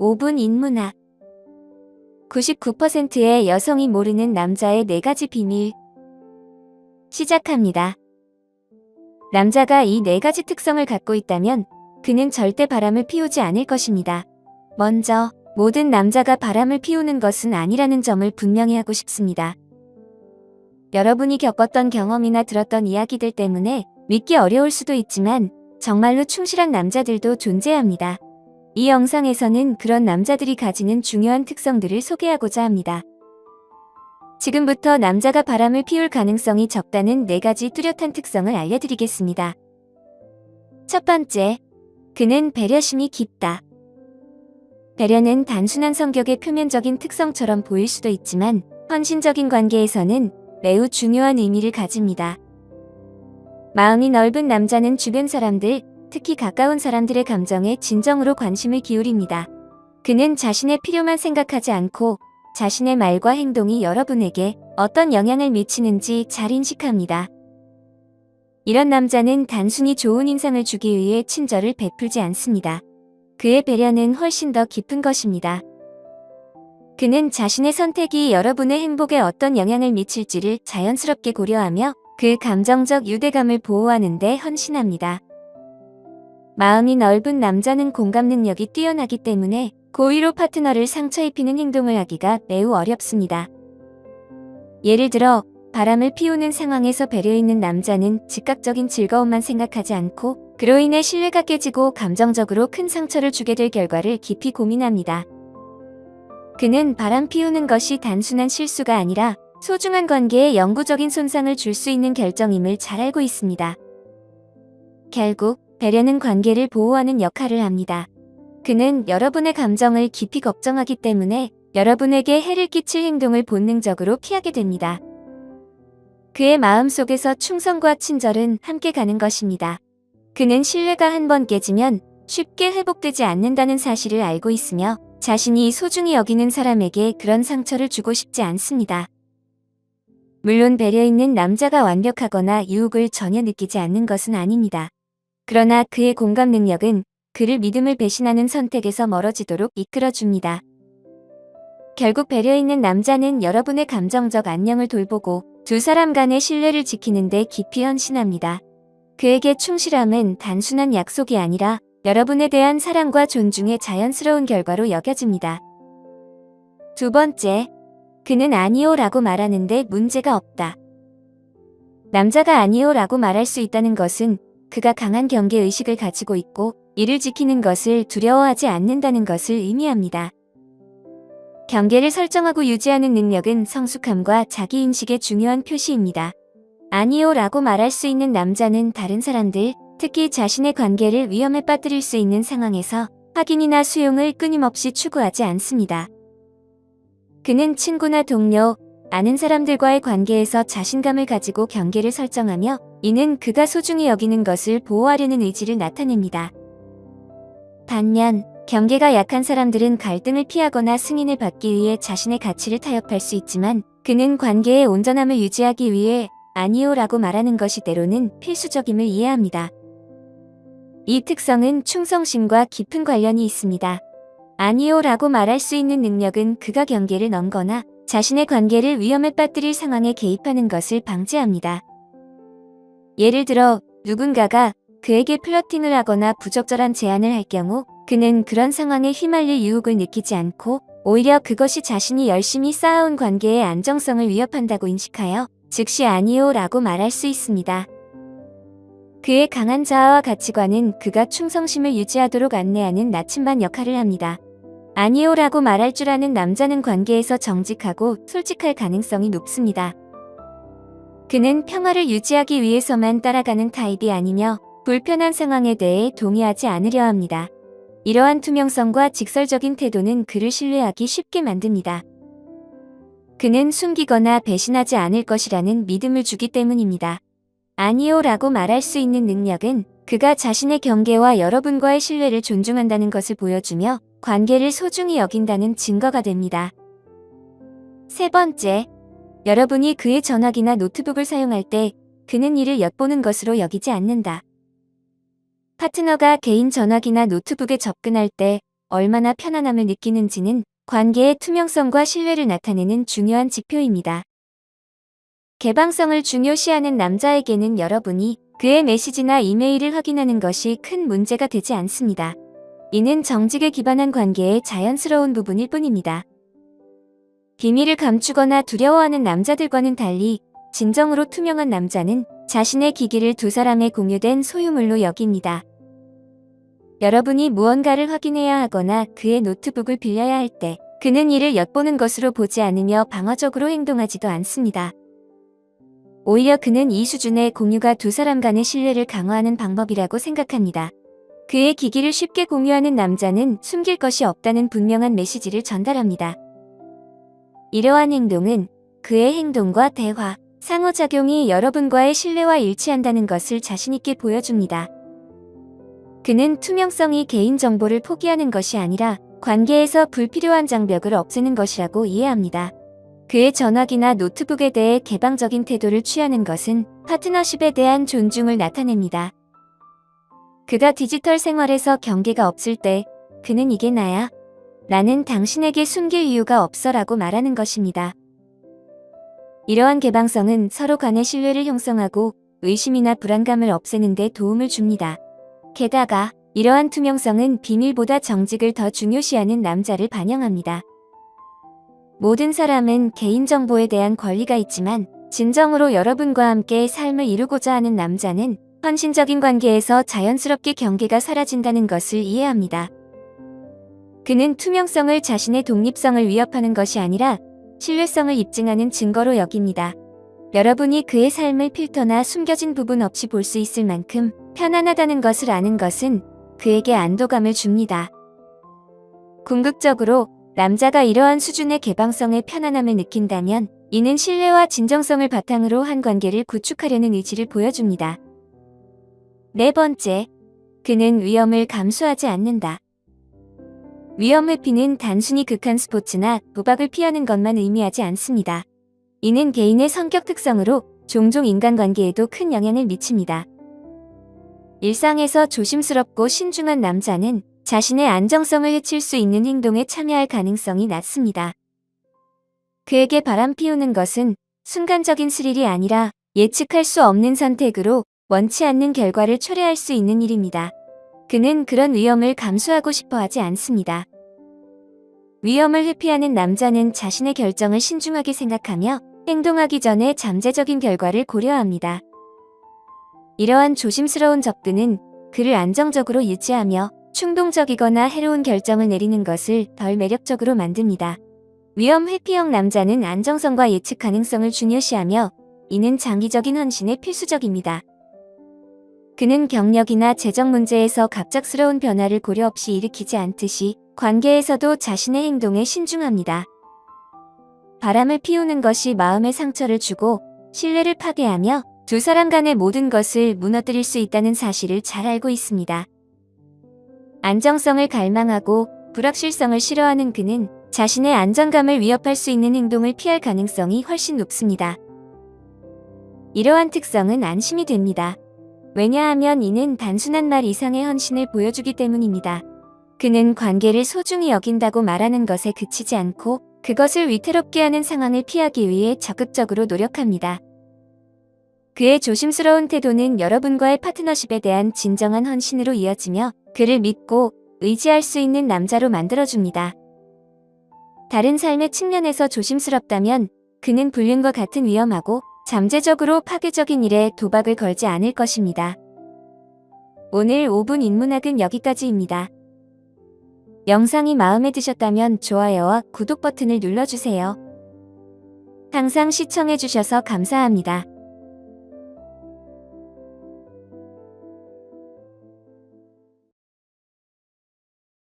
5분 인문학 99%의 여성이 모르는 남자의 4가지 비밀 시작합니다. 남자가 이 4가지 특성을 갖고 있다면 그는 절대 바람을 피우지 않을 것입니다. 먼저 모든 남자가 바람을 피우는 것은 아니라는 점을 분명히 하고 싶습니다. 여러분이 겪었던 경험이나 들었던 이야기들 때문에 믿기 어려울 수도 있지만 정말로 충실한 남자들도 존재합니다. 이 영상에서는 그런 남자들이 가지는 중요한 특성들을 소개하고자 합니다. 지금부터 남자가 바람을 피울 가능성이 적다는 4가지 뚜렷한 특성을 알려드리겠습니다. 첫 번째, 그는 배려심이 깊다. 배려는 단순한 성격의 표면적인 특성처럼 보일 수도 있지만 헌신적인 관계에서는 매우 중요한 의미를 가집니다. 마음이 넓은 남자는 주변 사람들, 특히 가까운 사람들의 감정에 진정으로 관심을 기울입니다. 그는 자신의 필요만 생각하지 않고 자신의 말과 행동이 여러분에게 어떤 영향을 미치는지 잘 인식합니다. 이런 남자는 단순히 좋은 인상을 주기 위해 친절을 베풀지 않습니다. 그의 배려는 훨씬 더 깊은 것입니다. 그는 자신의 선택이 여러분의 행복에 어떤 영향을 미칠지를 자연스럽게 고려하며 그 감정적 유대감을 보호하는 데 헌신합니다. 마음이 넓은 남자는 공감 능력이 뛰어나기 때문에 고의로 파트너를 상처 입히는 행동을 하기가 매우 어렵습니다. 예를 들어 바람을 피우는 상황에서 배려 있는 남자는 즉각적인 즐거움만 생각하지 않고 그로 인해 신뢰가 깨지고 감정적으로 큰 상처를 주게 될 결과를 깊이 고민합니다. 그는 바람 피우는 것이 단순한 실수가 아니라 소중한 관계에 영구적인 손상을 줄 수 있는 결정임을 잘 알고 있습니다. 결국 배려는 관계를 보호하는 역할을 합니다. 그는 여러분의 감정을 깊이 걱정하기 때문에 여러분에게 해를 끼칠 행동을 본능적으로 피하게 됩니다. 그의 마음속에서 충성과 친절은 함께 가는 것입니다. 그는 신뢰가 한 번 깨지면 쉽게 회복되지 않는다는 사실을 알고 있으며 자신이 소중히 여기는 사람에게 그런 상처를 주고 싶지 않습니다. 물론 배려 있는 남자가 완벽하거나 유혹을 전혀 느끼지 않는 것은 아닙니다. 그러나 그의 공감 능력은 그를 믿음을 배신하는 선택에서 멀어지도록 이끌어줍니다. 결국 배려 있는 남자는 여러분의 감정적 안녕을 돌보고 두 사람 간의 신뢰를 지키는 데 깊이 헌신합니다. 그에게 충실함은 단순한 약속이 아니라 여러분에 대한 사랑과 존중의 자연스러운 결과로 여겨집니다. 두 번째, 그는 아니요 라고 말하는데 문제가 없다. 남자가 아니요 라고 말할 수 있다는 것은 그가 강한 경계 의식을 가지고 있고 이를 지키는 것을 두려워하지 않는다는 것을 의미합니다. 경계를 설정하고 유지하는 능력은 성숙함과 자기인식의 중요한 표시입니다. 아니요 라고 말할 수 있는 남자는 다른 사람들, 특히 자신의 관계를 위험에 빠뜨릴 수 있는 상황에서 확인이나 수용을 끊임없이 추구하지 않습니다. 그는 친구나 동료, 아는 사람들과의 관계에서 자신감을 가지고 경계를 설정하며 이는 그가 소중히 여기는 것을 보호하려는 의지를 나타냅니다. 반면 경계가 약한 사람들은 갈등을 피하거나 승인을 받기 위해 자신의 가치를 타협할 수 있지만 그는 관계의 온전함을 유지하기 위해 아니요 라고 말하는 것이 때로는 필수적임을 이해합니다. 이 특성은 충성심과 깊은 관련이 있습니다. 아니요 라고 말할 수 있는 능력은 그가 경계를 넘거나 자신의 관계를 위험에 빠뜨릴 상황에 개입하는 것을 방지합니다. 예를 들어 누군가가 그에게 플러팅을 하거나 부적절한 제안을 할 경우 그는 그런 상황에 휘말릴 유혹을 느끼지 않고 오히려 그것이 자신이 열심히 쌓아온 관계의 안정성을 위협한다고 인식하여 즉시 아니요 라고 말할 수 있습니다. 그의 강한 자아와 가치관은 그가 충성심을 유지하도록 안내하는 나침반 역할을 합니다. 아니요 라고 말할 줄 아는 남자는 관계에서 정직하고 솔직할 가능성이 높습니다. 그는 평화를 유지하기 위해서만 따라가는 타입이 아니며 불편한 상황에 대해 동의하지 않으려 합니다. 이러한 투명성과 직설적인 태도는 그를 신뢰하기 쉽게 만듭니다. 그는 숨기거나 배신하지 않을 것이라는 믿음을 주기 때문입니다. 아니요 라고 말할 수 있는 능력은 그가 자신의 경계와 여러분과의 신뢰를 존중한다는 것을 보여주며 관계를 소중히 여긴다는 증거가 됩니다. 세 번째, 여러분이 그의 전화기나 노트북을 사용할 때 그는 이를 엿보는 것으로 여기지 않는다. 파트너가 개인 전화기나 노트북에 접근할 때 얼마나 편안함을 느끼는지는 관계의 투명성과 신뢰를 나타내는 중요한 지표입니다. 개방성을 중요시하는 남자에게는 여러분이 그의 메시지나 이메일을 확인하는 것이 큰 문제가 되지 않습니다. 이는 정직에 기반한 관계의 자연스러운 부분일 뿐입니다. 비밀을 감추거나 두려워하는 남자들과는 달리 진정으로 투명한 남자는 자신의 기기를 두 사람의 공유된 소유물로 여깁니다. 여러분이 무언가를 확인해야 하거나 그의 노트북을 빌려야 할 때 그는 이를 엿보는 것으로 보지 않으며 방어적으로 행동하지도 않습니다. 오히려 그는 이 수준의 공유가 두 사람 간의 신뢰를 강화하는 방법이라고 생각합니다. 그의 기기를 쉽게 공유하는 남자는 숨길 것이 없다는 분명한 메시지를 전달합니다. 이러한 행동은 그의 행동과 대화, 상호작용이 여러분과의 신뢰와 일치한다는 것을 자신있게 보여줍니다. 그는 투명성이 개인정보를 포기하는 것이 아니라 관계에서 불필요한 장벽을 없애는 것이라고 이해합니다. 그의 전화기나 노트북에 대해 개방적인 태도를 취하는 것은 파트너십에 대한 존중을 나타냅니다. 그가 디지털 생활에서 경계가 없을 때 그는 이게 나야. 나는 당신에게 숨길 이유가 없어 라고 말하는 것입니다. 이러한 개방성은 서로 간의 신뢰를 형성하고 의심이나 불안감을 없애는 데 도움을 줍니다. 게다가 이러한 투명성은 비밀보다 정직을 더 중요시하는 남자를 반영합니다. 모든 사람은 개인정보에 대한 권리가 있지만 진정으로 여러분과 함께 삶을 이루고자 하는 남자는 헌신적인 관계에서 자연스럽게 경계가 사라진다는 것을 이해합니다. 그는 투명성을 자신의 독립성을 위협하는 것이 아니라 신뢰성을 입증하는 증거로 여깁니다. 여러분이 그의 삶을 필터나 숨겨진 부분 없이 볼 수 있을 만큼 편안하다는 것을 아는 것은 그에게 안도감을 줍니다. 궁극적으로 남자가 이러한 수준의 개방성의 편안함을 느낀다면 이는 신뢰와 진정성을 바탕으로 한 관계를 구축하려는 의지를 보여줍니다. 네 번째, 그는 위험을 감수하지 않는다. 위험 회피는 단순히 극한 스포츠나 도박을 피하는 것만 의미하지 않습니다. 이는 개인의 성격 특성으로 종종 인간관계에도 큰 영향을 미칩니다. 일상에서 조심스럽고 신중한 남자는 자신의 안정성을 해칠 수 있는 행동에 참여할 가능성이 낮습니다. 그에게 바람 피우는 것은 순간적인 스릴이 아니라 예측할 수 없는 선택으로 원치 않는 결과를 초래할 수 있는 일입니다. 그는 그런 위험을 감수하고 싶어 하지 않습니다. 위험을 회피하는 남자는 자신의 결정을 신중하게 생각하며 행동하기 전에 잠재적인 결과를 고려합니다. 이러한 조심스러운 접근은 그를 안정적으로 유지하며 충동적이거나 해로운 결정을 내리는 것을 덜 매력적으로 만듭니다. 위험 회피형 남자는 안정성과 예측 가능성을 중요시하며 이는 장기적인 헌신에 필수적입니다. 그는 경력이나 재정 문제에서 갑작스러운 변화를 고려 없이 일으키지 않듯이 관계에서도 자신의 행동에 신중합니다. 바람을 피우는 것이 마음의 상처를 주고 신뢰를 파괴하며 두 사람 간의 모든 것을 무너뜨릴 수 있다는 사실을 잘 알고 있습니다. 안정성을 갈망하고 불확실성을 싫어하는 그는 자신의 안정감을 위협할 수 있는 행동을 피할 가능성이 훨씬 높습니다. 이러한 특성은 안심이 됩니다. 왜냐하면 이는 단순한 말 이상의 헌신을 보여주기 때문입니다. 그는 관계를 소중히 여긴다고 말하는 것에 그치지 않고 그것을 위태롭게 하는 상황을 피하기 위해 적극적으로 노력합니다. 그의 조심스러운 태도는 여러분과의 파트너십에 대한 진정한 헌신으로 이어지며 그를 믿고 의지할 수 있는 남자로 만들어줍니다. 다른 삶의 측면에서 조심스럽다면 그는 불륜과 같은 위험하고 잠재적으로 파괴적인 일에 도박을 걸지 않을 것입니다. 오늘 5분 인문학은 여기까지입니다. 영상이 마음에 드셨다면 좋아요와 구독 버튼을 눌러주세요. 항상 시청해주셔서 감사합니다.